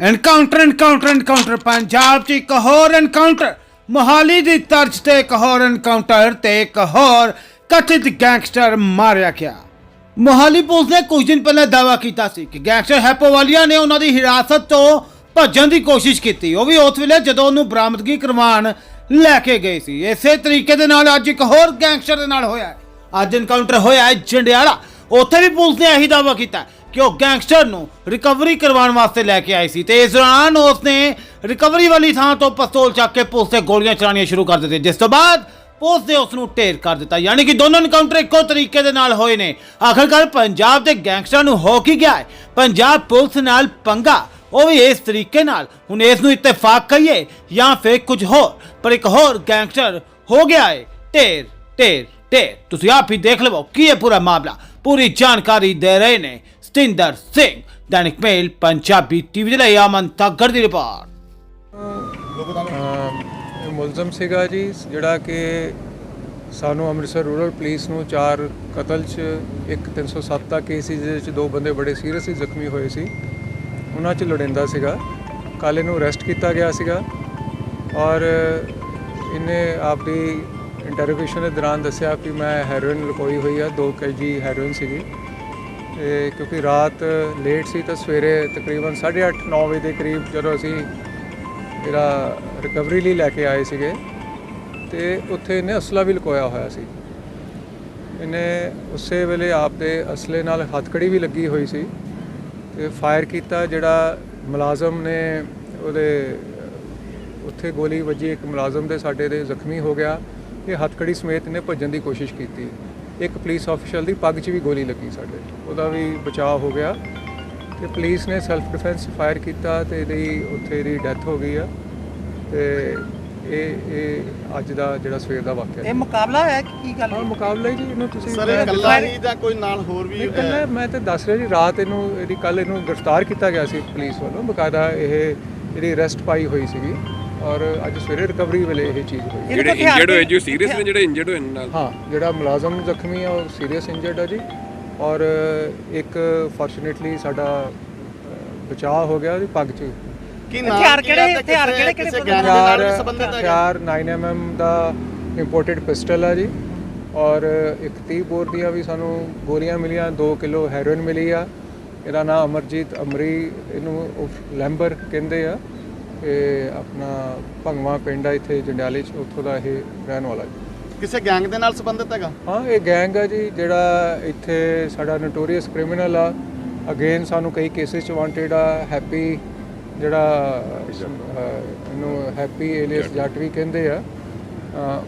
Encounter encounter encounter Punjab 'ਚ ਇੱਕ ਹੋਰ ਐਨਕਾਊਂਟਰ ਮੋਹਾਲੀ ਦੀ ਤਰਜ਼ ਤੇ ਇੱਕ ਹੋਰ ਐਨਕਾਊਂਟਰ ਤੇ ਇੱਕ ਹੋਰ ਕਥਿਤ ਗੈਂਗਸਟਰ ਮਾਰਿਆ ਗਿਆ ਮੋਹਾਲੀ ਪੁਲਿਸ ਨੇ ਕੁਝ ਦਿਨ ਪਹਿਲਾਂ ਦਾਅਵਾ ਕੀਤਾ ਸੀ ਕਿ ਗੈਂਗਸਟਰ ਹੈਪੋਵਾਲੀਆ ਨੇ ਉਹਨਾਂ ਦੀ ਹਿਰਾਸਤ ਤੋਂ ਭੱਜਣ ਦੀ ਕੋਸ਼ਿਸ਼ ਕੀਤੀ ਉਹ ਵੀ ਉਸ ਵੇਲੇ ਜਦੋਂ ਉਹਨੂੰ ਬਰਾਮਦਗੀ ਕਰਵਾਉਣ ਲੈ ਕੇ ਗਏ ਸੀ ਇਸੇ ਤਰੀਕੇ ਦੇ ਨਾਲ ਅੱਜ ਇੱਕ ਹੋਰ ਗੈਂਗਸਟਰ ਦੇ ਨਾਲ ਹੋਇਆ ਅੱਜ ਐਨਕਾਊਂਟਰ ਹੋਇਆ ਹੈ ਜੰਡਿਆਲਾ ਉੱਥੇ ਵੀ ਪੁਲਿਸ ਨੇ ਇਹੀ ਦਾਅਵਾ ਕੀਤਾ ਕਿ ਉਹ ਗੈਂਗਸਟਰ ਨੂੰ ਰਿਕਵਰੀ ਕਰਵਾਉਣ ਵਾਸਤੇ ਲੈ ਕੇ ਆਈ ਸੀ ਤੇ ਇਸ ਦੌਰਾਨ ਉਸਨੇ ਰਿਕਵਰੀ ਵਾਲੀ ਥਾਂ ਤੋਂ ਪਿਸਤੌਲ ਚੱਕ ਕੇ ਪੁਲਿਸ ਤੇ ਗੋਲੀਆਂ ਚਲਾਉਣੀਆਂ ਸ਼ੁਰੂ ਕਰ ਦਿੱਤੀਆਂ, ਜਿਸ ਤੋਂ ਬਾਅਦ ਪੁਲਿਸ ਨੇ ਉਸ ਨੂੰ ਢੇਰ ਕਰ ਦਿੱਤਾ। ਯਾਨੀ ਕਿ ਦੋਨੋਂ ਐਨਕਾਊਂਟਰ ਇੱਕੋ ਤਰੀਕੇ ਦੇ ਨਾਲ ਹੋਏ ਨੇ। ਆਖਰਕਾਰ ਪੰਜਾਬ ਦੇ ਗੈਂਗਸਟਰਾਂ ਨੂੰ ਹੋ ਕੀ ਗਿਆ ਹੈ? ਪੰਜਾਬ ਪੁਲਿਸ ਨਾਲ ਪੰਗਾ, ਉਹ ਵੀ ਇਸ ਤਰੀਕੇ ਨਾਲ। ਹੁਣ ਇਸ ਨੂੰ ਇਤਫਾਕ ਕਹੀਏ ਜਾਂ ਫਿਰ ਕੁਝ ਹੋਰ। ਪਰ ਇੱਕ ਹੋਰ ਗੈਂਗਸਟਰ ਹੋ ਗਿਆ ਹੈ, ਢੇਰ ਢੇਰ ਢੇਰ। ਤੁਸੀਂ ਆਪ ਹੀ ਦੇਖ ਲਵੋ ਕੀ ਹੈ ਪੂਰਾ ਮਾਮਲਾ। ਪੂਰੀ ਜਾਣਕਾਰੀ ਦੇ ਰਹੇ ਨੇ ਸਤਿੰਦਰ ਸਿੰਘ, ਦੈਨਿਕ ਮੇਲ, ਪੰਜਾਬੀ ਟੀਵੀ ਦੇ ਲਈ ਅਮਨ ਤੱਗੜ ਦੀ ਰਿਪੋਰਟ। ਅਮ ਮੁਲਜ਼ਮ ਸੀਗਾ ਜੀ, ਜਿਹੜਾ ਕਿ ਸਾਨੂੰ ਅੰਮ੍ਰਿਤਸਰ ਰੂਰਲ ਪੁਲਿਸ ਨੂੰ ਚਾਰ ਕਤਲ 'ਚ, ਇੱਕ 307 ਦਾ ਕੇਸ ਸੀ, ਜਿਹਦੇ 'ਚ ਦੋ ਬੰਦੇ ਬੜੇ ਸੀਰੀਅਸਲੀ ਜ਼ਖਮੀ ਹੋਏ ਸੀ। ਉਹਨਾਂ 'ਚ ਲੜਿੰਦਾ ਸੀਗਾ। ਕੱਲ੍ਹ ਇਹਨੂੰ ਅਰੈਸਟ ਕੀਤਾ ਗਿਆ ਸੀਗਾ। ਔਰ ਇਹਨੇ ਆਪਦੀ ਇੰਟਰੋਗੇਸ਼ਨ ਦੇ ਦੌਰਾਨ ਦੱਸਿਆ ਕਿ ਮੈਂ ਹੈਰੋਇਨ ਲੁਕੋਈ ਹੋਈ ਆ 2 ਕੇਜੀ ਹੈਰੋਇਨ ਸੀਗੀ। ਤੇ ਕਿਉਂਕਿ ਰਾਤ ਲੇਟ ਸੀ ਤਾਂ ਸਵੇਰੇ ਤਕਰੀਬਨ 8:30 9 ਵਜੇ ਦੇ ਕਰੀਬ ਜਦੋਂ ਅਸੀਂ ਜਿਹੜਾ ਰਿਕਵਰੀ ਲਈ ਲੈ ਕੇ ਆਏ ਸੀਗੇ ਤੇ ਉੱਥੇ ਇਹਨੇ ਅਸਲਾ ਵੀ ਲੁਕੋਇਆ ਹੋਇਆ ਸੀ। ਇਹਨੇ ਉਸੇ ਵੇਲੇ ਆਪ ਦੇ ਅਸਲੇ ਨਾਲ ਹੱਥਕੜੀ ਵੀ ਲੱਗੀ ਹੋਈ ਸੀ ਤੇ ਫਾਇਰ ਕੀਤਾ ਜਿਹੜਾ ਮੁਲਾਜ਼ਮ ਨੇ ਉਹਦੇ, ਉੱਥੇ ਗੋਲੀ ਵੱਜੀ, ਇੱਕ ਮੁਲਾਜ਼ਮ ਦੇ ਸਾਡੇ ਦੇ ਜ਼ਖਮੀ ਹੋ ਗਿਆ। ਇਹ ਹੱਥਕੜੀ ਸਮੇਤ ਇਹਨੇ ਭੱਜਣ ਦੀ ਕੋਸ਼ਿਸ਼ ਕੀਤੀ। ਇੱਕ ਪੁਲਿਸ ਅਫੀਸ਼ਲ ਦੀ ਪੱਗ 'ਚ ਵੀ ਗੋਲੀ ਲੱਗੀ ਸਾਡੇ। ਉਹਦਾ ਵੀ ਬਚਾਅ ਹੋ ਗਿਆ। ਤੇ ਪੁਲਿਸ ਨੇ ਸੈਲਫ ਡਿਫੈਂਸ ਫਾਇਰ ਕੀਤਾ ਤੇ ਇਹਦੀ ਉੱਥੇ ਦੀ ਡੈਥ ਹੋ ਗਈ ਆ। ਤੇ ਇਹ ਇਹ ਅੱਜ ਦਾ ਜਿਹੜਾ ਸਵੇਰ ਦਾ ਵਾਕਿਆ ਇਹ ਮੁਕਾਬਲਾ ਹੈ ਕਿ ਕੀ ਗੱਲ ਹਾਂ ਹੈ ਮੁਕਾਬਲਾ ਹੀ ਜੀ ਇਹਨੂੰ ਤੁਸੀਂ ਸਰ ਇਕੱਲਾ ਹੀ ਜਾਂ ਕੋਈ ਨਾਲ ਹੋਰ ਵੀ ਨਹੀਂ ਕੱਲਾ ਮੈਂ ਤੇ ਦੱਸ ਰਿਹਾ ਜੀ ਰਾਤ ਇਹਨੂੰ ਇਹਦੀ ਕੱਲ ਇਹਨੂੰ ਗ੍ਰਿਫਤਾਰ ਕੀਤਾ ਗਿਆ ਸੀ ਪੁਲਿਸ ਵੱਲੋਂ। ਬਕਾਇਦਾ ਇਹ ਇਹਦੀ ਅਰੈਸਟ ਪਾਈ ਹੋਈ ਸੀਗੀ। ਔਰ ਅੱਜ ਸਵੇਰੇ ਰਿਕਵਰੀ ਵੇਲੇ ਇਹ ਚੀਜ਼ ਹੋਈ। ਜਿਹੜੇ ਇੰਜਰਡ ਹੋਏ ਵੀ- ਜੋ ਸੀਰੀਅਸ ਨੇ ਜਿਹੜੇ ਇੰਜਰਡ ਹੋਏ ਨਾਲ? ਹਾਂ ਜਿਹੜਾ ਮੁਲਾਜ਼ਮ ਜ਼ਖਮੀ ਆ ਉਹ ਸੀਰੀਅਸ ਇੰਜਰਡ ਆ ਜੀ। ਔਰ ਇੱਕ ਫੋਰਚੂਨੇਟਲੀ ਸਾਡਾ ਬਚਾਅ ਹੋ ਗਿਆ ਉਹਦੀ ਪੱਗ 'ਚ ਕੀ ਹਥਿਆਰ ਕਿਹੜੇ- ਹਥਿਆਰ ਕਿਹੜੇ- ਕਿਹੜੇ ਹਥਿਆਰ ਨਾਲ ਵੀ ਸੰਬੰਧਿਤ ਹੈਗਾ? ਹਥਿਆਰ 9mm ਦਾ ਇੰਪੋਰਟਡ ਪਿਸਟਲ ਆ ਜੀ। ਔਰ ਇੱਕ 30 ਬੋਰ ਦੀਆਂ ਵੀ ਸਾਨੂੰ ਗੋਲੀਆਂ ਮਿਲੀਆਂ 2 ਕਿਲੋ ਹੈਰੋਇਨ ਮਿਲੀ ਆ। ਇਹਦਾ ਨਾਮ ਅਮਰਜੀਤ ਅਮਰੀ ਇਹਨੂੰ ਲੈਂਬਰ ਕਹਿੰਦੇ ਆ। ਇਹ ਆਪਣਾ ਭੰਗਵਾ ਪਿੰਡ ਆ ਇੱਥੇ ਜੰਡਿਆਲੇ ਚ ਉੱਥੋਂ ਦਾ ਇਹ ਰਹਿਣ ਵਾਲਾ ਜੀ। ਕਿਸੇ ਗੈਂਗ ਦੇ ਨਾਲ ਸੰਬੰਧਿਤ ਹੈਗਾ? ਹਾਂ ਇਹ ਗੈਂਗ ਆ ਜੀ ਜਿਹੜਾ ਇੱਥੇ ਸਾਡਾ ਨੋਟੋਰੀਅਸ ਕ੍ਰਿਮੀਨਲ ਆ। ਅਗੇਨ ਸਾਨੂੰ ਕਈ ਕੇਸਿਸ ਚ ਵਾਂਟਡ ਆ ਹੈਪੀ ਜਿਹੜਾ ਇਹਨੂੰ ਹੈਪੀ ਏਲੀਅਸ ਜੱਟ ਵੀ ਕਹਿੰਦੇ ਆ।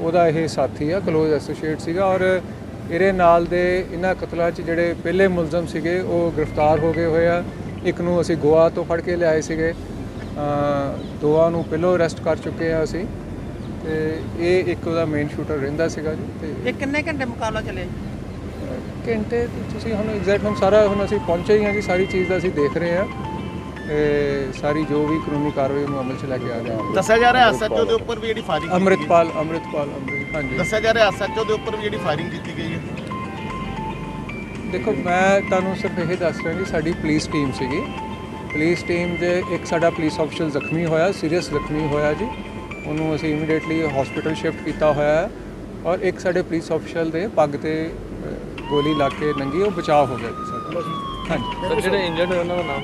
ਉਹਦਾ ਇਹ ਸਾਥੀ ਆ ਕਲੋਜ਼ ਐਸੋਸੀਏਟ ਸੀਗਾ ਔਰ ਇਹਦੇ ਨਾਲ ਦੇ ਇਹਨਾਂ ਕਤਲਾਂ 'ਚ ਜਿਹੜੇ ਪਹਿਲੇ ਮੁਲਜ਼ਮ ਸੀਗੇ ਉਹ ਗ੍ਰਿਫਤਾਰ ਹੋ ਗਏ ਹੋਏ ਆ। ਇੱਕ ਨੂੰ ਅਸੀਂ ਗੋਆ ਤੋਂ ਫੜ ਕੇ ਲਿਆਏ ਸੀਗੇ। ਦੋਵਾਂ ਨੂੰ ਪਹਿਲਾਂ ਅਰੈਸਟ ਕਰ ਚੁੱਕੇ ਆ ਅਸੀਂ ਤੇ ਇਹ ਇੱਕ ਉਹਦਾ ਮੇਨ ਸ਼ੂਟਰ ਰਹਿੰਦਾ ਸੀਗਾ ਜੀ ਤੇ ਇਹ ਕਿੰਨੇ ਘੰਟੇ ਮੁਕਾਬਲਾ ਚੱਲਿਆ ਜੀ? ਘੰਟੇ ਤੁਸੀਂ ਹੁਣ ਐਗਜ਼ੈਕਟ ਹੁਣ ਸਾਰਾ ਹੁਣ ਅਸੀਂ ਪਹੁੰਚੇ ਹੀ ਹਾਂ ਜੀ ਸਾਰੀ ਚੀਜ਼ ਦਾ ਅਸੀਂ ਦੇਖ ਰਹੇ ਹਾਂ ਤੇ ਸਾਰੀ ਜੋ ਵੀ ਕਾਨੂੰਨੀ ਕਾਰਵਾਈ ਨੂੰ ਅਮਲ 'ਚ ਲੈ ਕੇ ਆ ਰਹੇ ਹਾਂ। ਦੱਸਿਆ ਜਾ ਰਿਹਾ ਐਸਐਚਓ ਦੇ ਉੱਪਰ ਵੀ ਜਿਹੜੀ ਫਾਇਰਿੰਗ ਅੰਮ੍ਰਿਤਪਾਲ ਅੰਮ੍ਰਿਤਪਾਲ ਅੰਮ੍ਰਿਤ ਹਾਂਜੀ। ਦੱਸਿਆ ਜਾ ਰਿਹਾ ਐਸਐਚਓ ਦੇ ਉੱਪਰ ਵੀ ਜਿਹੜੀ ਫਾਇਰਿੰਗ ਕੀਤੀ ਗਈ ਹੈ। ਦੇਖੋ ਮੈਂ ਤੁਹਾਨੂੰ ਸਿਰਫ ਇਹ ਦੱਸ ਰਿਹਾ ਜੀ ਸਾਡੀ ਪੁਲਿਸ ਟੀਮ ਸੀਗੀ। ਪੁਲਿਸ ਟੀਮ ਦੇ ਇੱਕ ਸਾਡਾ ਪੁਲਿਸ ਅਫਸਰ ਜ਼ਖਮੀ ਹੋਇਆ ਸੀਰੀਅਸ ਜ਼ਖਮੀ ਹੋਇਆ ਜੀ। ਉਹਨੂੰ ਅਸੀਂ ਇਮੀਡੀਏਟਲੀ ਹਸਪੀਟਲ ਸ਼ਿਫਟ ਕੀਤਾ ਹੋਇਆ ਹੈ ਔਰ ਇੱਕ ਸਾਡੇ ਪੁਲਿਸ ਅਫਸਰ ਦੇ ਪੱਗ ਤੇ ਗੋਲੀ ਲੱਗ ਕੇ ਨੰਗੀ ਉਹ ਬਚਾਅ ਹੋ ਗਿਆ ਜੀ ਸਾਡਾ। ਹਾਂਜੀ। ਜਿਹੜੇ ਇੰਜਰਡ ਹੋਏ ਉਹਨਾਂ ਦਾ ਨਾਮ?